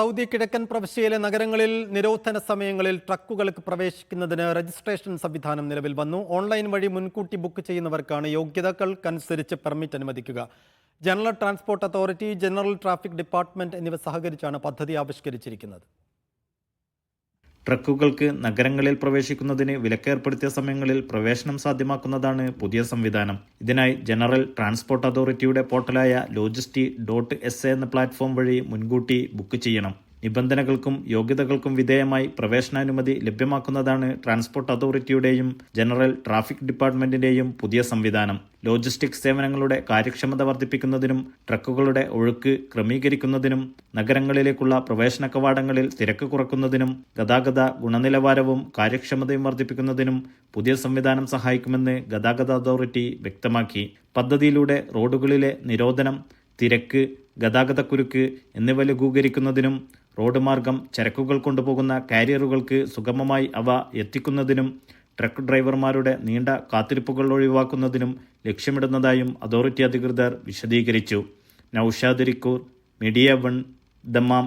Saudi കിഴക്കൻ പ്രവിശ്യയിലെ നഗരങ്ങളിൽ നിരോധന സമയങ്ങളിൽ ട്രക്കുകൾക്ക് പ്രവേശിക്കുന്നതിന് രജിസ്ട്രേഷൻ സംവിധാനം നിലവിൽ വന്നു. ഓൺലൈൻ വഴി മുൻകൂട്ടി ബുക്ക് ചെയ്യുന്നവർക്കാണ് യോഗ്യതകൾക്കനുസരിച്ച് പെർമിറ്റ് അനുവദിക്കുക. General transport authority general traffic department എന്നിവ സഹകരിച്ചാണ് പദ്ധതി ആവിഷ്കരിച്ചിരിക്കുന്നത്. ട്രക്കുകൾക്ക് നഗരങ്ങളിൽ പ്രവേശിക്കുന്നതിന് വിലക്കേർപ്പെടുത്തിയ സമയങ്ങളിൽ പ്രവേശനം സാധ്യമാക്കുന്നതാണ് പുതിയ സംവിധാനം. ഇതിനായി ജനറൽ ട്രാൻസ്പോർട്ട് അതോറിറ്റിയുടെ പോർട്ടലായ ലോജിസ്റ്റി ഡോട്ട് എസ് എന്ന പ്ലാറ്റ്ഫോം വഴി മുൻകൂട്ടി ബുക്ക് ചെയ്യണം. നിബന്ധനകൾക്കും യോഗ്യതകൾക്കും വിധേയമായി പ്രവേശനാനുമതി ലഭ്യമാക്കുന്നതാണ് ട്രാൻസ്പോർട്ട് അതോറിറ്റിയുടെയും ജനറൽ ട്രാഫിക് ഡിപ്പാർട്ട്മെന്റിന്റെയും പുതിയ സംവിധാനം. ലോജിസ്റ്റിക് സേവനങ്ങളുടെ കാര്യക്ഷമത വർദ്ധിപ്പിക്കുന്നതിനും ട്രക്കുകളുടെ ഒഴുക്ക് ക്രമീകരിക്കുന്നതിനും നഗരങ്ങളിലേക്കുള്ള പ്രവേശന കവാടങ്ങളിൽ തിരക്ക് കുറക്കുന്നതിനും ഗതാഗത ഗുണനിലവാരവും കാര്യക്ഷമതയും വർദ്ധിപ്പിക്കുന്നതിനും പുതിയ സംവിധാനം സഹായിക്കുമെന്ന് ഗതാഗത അതോറിറ്റി വ്യക്തമാക്കി. പദ്ധതിയിലൂടെ റോഡുകളിലെ നിരോധനം തിരക്ക് ഗതാഗതക്കുരുക്ക് എന്നിവ ലഘൂകരിക്കുന്നതിനും റോഡ് മാർഗം ചരക്കുകൾ കൊണ്ടുപോകുന്ന കാരിയറുകൾക്ക് സുഗമമായി അവ എത്തിക്കുന്നതിനും ട്രക്ക് ഡ്രൈവർമാരുടെ നീണ്ട കാത്തിരിപ്പുകൾ ഒഴിവാക്കുന്നതിനും ലക്ഷ്യമിടുന്നതായും അതോറിറ്റി അധികൃതർ വിശദീകരിച്ചു. Naushad media one Dammam